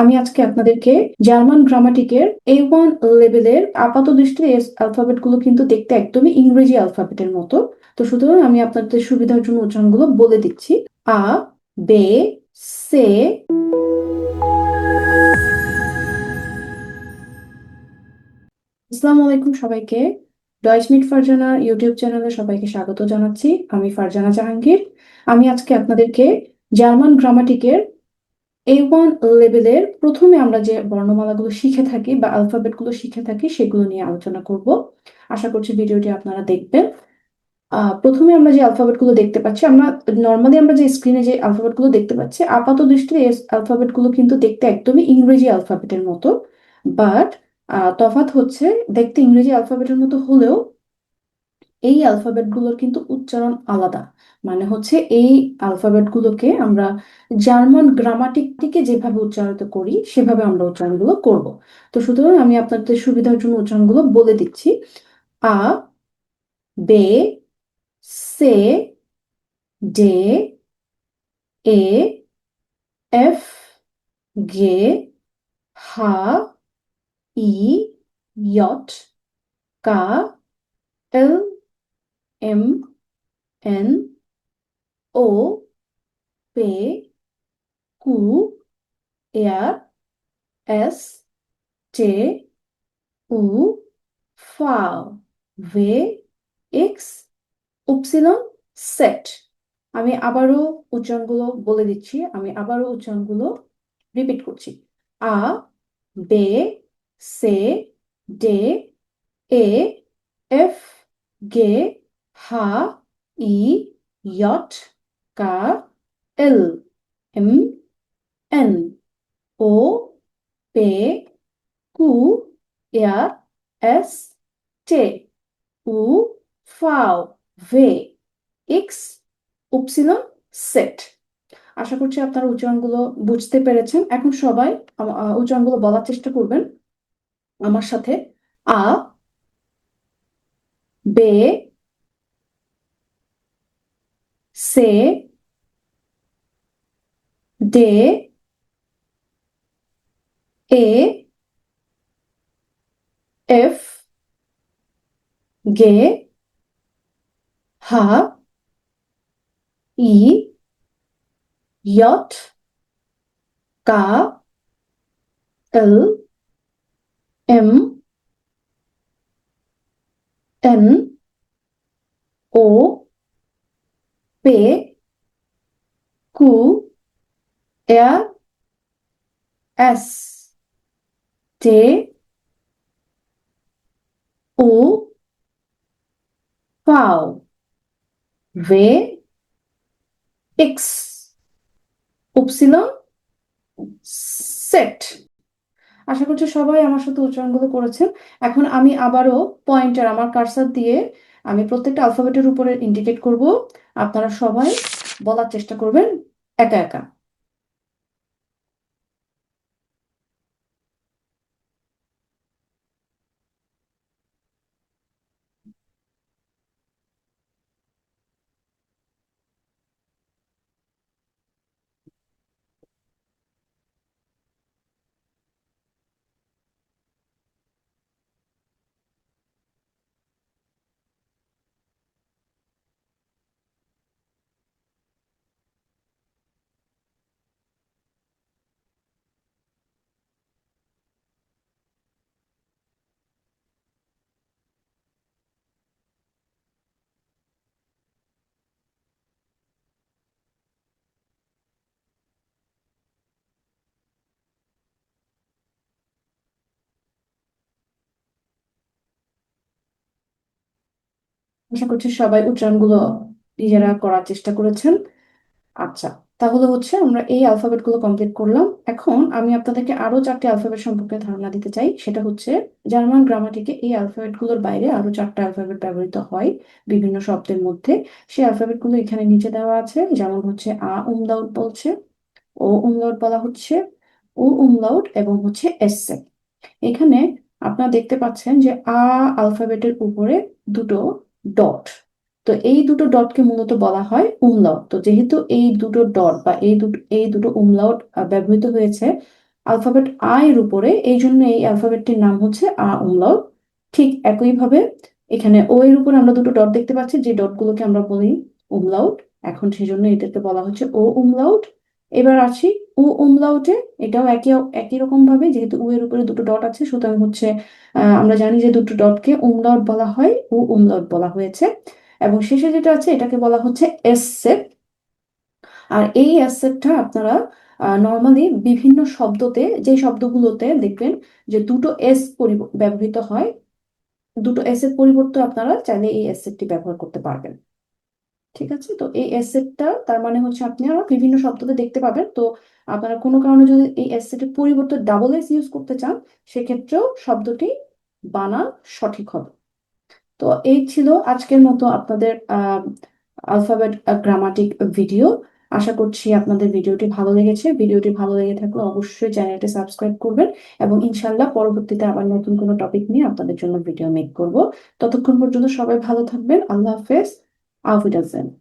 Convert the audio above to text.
আমি আজকে আপনাদেরকে জার্মান গ্রামাটিকের এ ওয়ান লেভেলের আপাত দৃষ্টির এস অ্যালফাবেটগুলো কিন্তু দেখতে একদমই ইংরেজি অ্যালফাবেটের মতো। তো সুতরাং আমি আপনাদের সুবিধার জন্য উচ্চারণগুলো বলে দিচ্ছি। আ, বে, সে, আসসালামু আলাইকুম সবাইকে। ডয়েচ মিট ফারজানা ইউটিউব চ্যানেলে সবাইকে স্বাগত জানাচ্ছি। আমি ফারজানা জাহাঙ্গীর। আমি আজকে আপনাদেরকে জার্মান গ্রামাটিকের এ ওয়ান লেভেলের প্রথমে আমরা যে বর্ণমালাগুলো শিখে থাকি বা অ্যালফাবেটগুলো শিখে থাকি, সেগুলো নিয়ে আলোচনা করব। আশা করছি ভিডিওটি আপনারা দেখবেন। প্রথমে আমরা যে অ্যালফাবেটগুলো দেখতে পাচ্ছি, আমরা নর্মালি আমরা যে স্ক্রিনে যে অ্যালফাবেটগুলো দেখতে পাচ্ছি, আপাত দৃষ্টিতে এই কিন্তু দেখতে একদমই ইংরেজি অ্যালফাবেটের মতো। বাট তফাৎ হচ্ছে দেখতে ইংরেজি অ্যালফাবেটের মতো হলেও এই অ্যালফাবেটগুলোর কিন্তু উচ্চারণ আলাদা। মানে হচ্ছে এই অ্যালফাবেটগুলোকে আমরা জার্মান গ্রামাটিকটিকে যেভাবে উচ্চারিত করি, সেভাবে আমরা উচ্চারণগুলো করব। তো সুতরাং আমি আপনাদের সুবিধার জন্য উচ্চারণগুলো বলে দিচ্ছি। আ, বে, সে, ডে, এ, এফ, গে, হা, ই ইয়ট কা, এল এম এন ও পে কু আর এস টে উ ফাও ভে এক্স উপসিলন সেট আমি আবারও উচ্চারণগুলো বলে দিচ্ছি, আমি আবারও উচ্চারণগুলো রিপিট করছি। আ, বে, সে ডে এ, এফ, গে হা ই ইয়ট কা এল এম এন ও পে কু আর এস টে উ ফাও ভে এক্স উপসিলন সেট আশা করছি আপনারা উচ্চারণগুলো বুঝতে পেরেছেন। এখন সবাই উচ্চারণগুলো বলার চেষ্টা করবেন। আমার সাথে আ, বে সে ডে এ এফ গে হা ই ইয়ট কা এল এম এন ও পে কু আর এস টে উ ফাও ভে এক্স উপসিলন সেট আশা করছি সবাই আমার সাথে উচ্চারণগুলো করেছেন। এখন আমি আবারও পয়েন্টার, আমার কার্সার দিয়ে আমি প্রত্যেকটা আলফাবেটের উপরে ইন্ডিকেট করব। আপনারা সবাই বলার চেষ্টা করবেন। Это эко. আশা করছি সবাই উচ্চারণগুলো নিজেরা করার চেষ্টা করেছেন। আচ্ছা তাহলে হচ্ছে আমরা এই অ্যালফাবেটগুলো কমপ্লিট করলাম। এখন আমি আপনাদেরকে আরও চারটি অ্যালফাবেট সম্পর্কে ধারণা দিতে চাই। সেটা হচ্ছে জার্মান গ্রামাটিকে এই অ্যালফাবেটগুলোর বাইরে আরও চারটা অ্যালফাবেট ব্যবহৃত হয় বিভিন্ন শব্দের মধ্যে। সেই অ্যালফাবেটগুলো এখানে নিচে দেওয়া আছে, যেমন হচ্ছে আ, উমলাউট বলছে, ও, উমলাউট বলা হচ্ছে, উ, উমলাউট এবং হচ্ছে এসে এখানে আপনারা দেখতে পাচ্ছেন যে আ আলফাবেটের উপরে দুটো ডট তো এই দুটো ডটকে মূলত বলা হয় উমলাউট তো যেহেতু এই দুটো ডট বা এই দুটো এই দুটো উমলাউট ব্যবহৃত হয়েছে আলফাবেট আ এর উপরে, এই জন্য এই অ্যালফাবেটটির নাম হচ্ছে আ উমলাউট ঠিক একইভাবে এখানে ও এর উপরে আমরা দুটো ডট দেখতে পাচ্ছি, যে ডটগুলোকে আমরা বলি উমলাউট এখন সেজন্য এটাকে বলা হচ্ছে ও উমলাউট এবার আছি উ উমলাউটে এটাও একই একই রকম ভাবে, যেহেতু উ এর উপরে দুটো ডট আছে, সুতরাং হচ্ছে আমরা জানি যে দুটো ডটকে উমলাউট বলা হয়, উ উমলাউট বলা হয়েছে। এবং শেষে যেটা আছে, এটাকে বলা হচ্ছে এস সেট আর এই এস অ্যাসেটটা আপনারা নর্মালি বিভিন্ন শব্দতে, যে শব্দগুলোতে দেখবেন যে দুটো এস ব্যবহৃত হয়, দুটো এস এর পরিবর্তে আপনারা চাইলে এই এস অ্যাসেটটি ব্যবহার করতে পারবেন। ঠিক আছে? তো এই অ্যাসেটটা তার মানে হচ্ছে আপনারা বিভিন্ন শব্দতে দেখতে পাবেন। তো আপনারা কোনো কারণে যদি এই অ্যাসেটের পরিবর্তে ডাবল এস ইউজ করতে চান, সেক্ষেত্রেও শব্দটি বানা সঠিক হবে। তো এই ছিল আজকের মতো আপনাদের আলফাবেট গ্রামাটিক ভিডিও আশা করছি আপনাদের ভিডিওটি ভালো লেগেছে। ভিডিওটি ভালো লেগে থাকলে অবশ্যই চ্যানেলটি সাবস্ক্রাইব করবেন এবং ইনশাল্লাহ পরবর্তীতে আবার নতুন কোনো টপিক নিয়ে আপনাদের জন্য ভিডিও মেক করব। ততক্ষণ পর্যন্ত সবাই ভালো থাকবেন। আল্লাহ হাফেজ। half a dozen.